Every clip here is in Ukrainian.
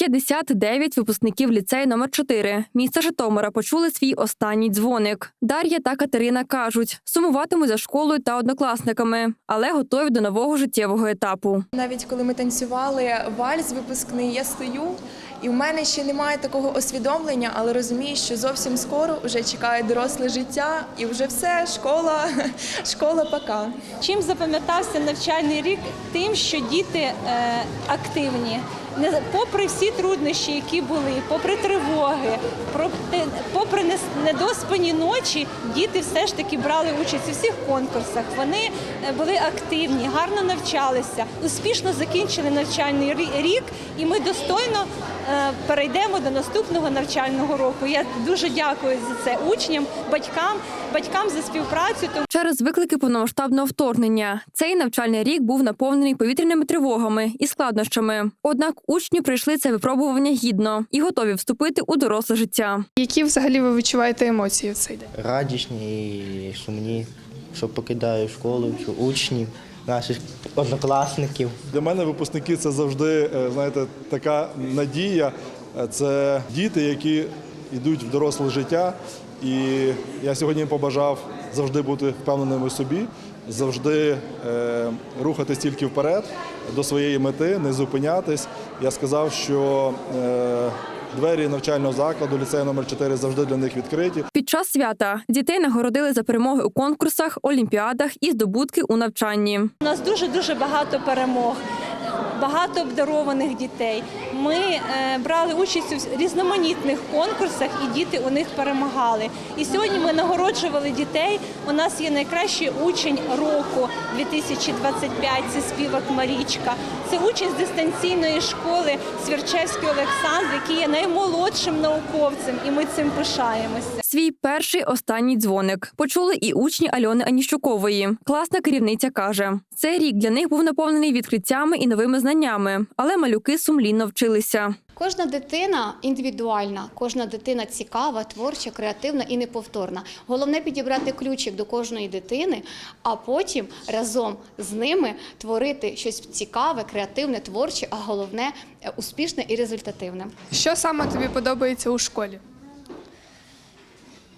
59 випускників ліцею номер 4 міста Житомира почули свій останній дзвоник. Дар'я та Катерина кажуть, сумуватимуть за школою та однокласниками, але готові до нового життєвого етапу. Навіть коли ми танцювали вальс випускний, я стою, і в мене ще немає такого усвідомлення, але розумію, що зовсім скоро вже чекає доросле життя, і вже все, школа, школа пока. Чим запам'ятався навчальний рік? Тим, що діти е, активні. Попри всі труднощі, які були, попри тривоги, попри недоспані ночі, діти все ж таки брали участь у всіх конкурсах. Вони е, були активні, гарно навчалися, успішно закінчили навчальний рік, і ми достойно е, перейдемо до наступного навчального року. Я дуже дякую за це учням, батькам, батькам за співпрацю. тому Через виклики повномасштабного вторгнення цей навчальний рік був наповнений повітряними тривогами і складнощами. Однак учні пройшли це випробування гідно і готові вступити у доросле життя. Які взагалі ви відчуваєте емоції в цей день? радісні і сумні, що покидаю школу, що учнів, наших однокласників. Для мене випускники це завжди е, знаєте, така надія. Е, Це діти, які йдуть в доросле життя. І я сьогодні побажав завжди бути впевненими в собі, завжди е, рухатись тільки вперед до своєї мети, не зупинятись. Я сказав, що е, двері навчального закладу, ліцею номер 4 завжди для них відкриті. Під час свята дітей нагородили за перемоги у конкурсах, олімпіадах і здобутки у навчанні. У нас дуже дуже багато перемог, багато обдарованих дітей. Ми е, брали участь у різноманітних конкурсах, і діти у них перемагали. І сьогодні ми нагороджували дітей. У нас є найкращий учень року 2025 – Це співак Марічка. Це учень з дистанційної школи Свірчевський Олександр, який є наймолодшим науковцем, і ми цим пишаємося. Свій перший останній дзвоник почули і учні Альони Аніщукової. Класна керівниця каже: цей рік для них був наповнений відкриттями і новими знаннями, але малюки сумлінно вчилися. Кожна дитина індивідуальна, кожна дитина цікава, творча, креативна і неповторна. Головне підібрати ключик до кожної дитини, а потім разом з ними творити щось цікаве, креативне, творче, а головне успішне і результативне. Що саме тобі подобається у школі?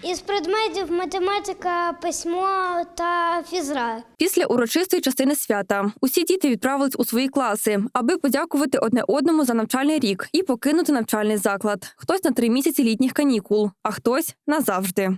Із предметів математика, письмо та фізра. Після урочистої частини свята усі діти відправились у свої класи, аби подякувати одне одному за навчальний рік і покинути навчальний заклад. Хтось на три місяці літніх канікул, а хтось назавжди.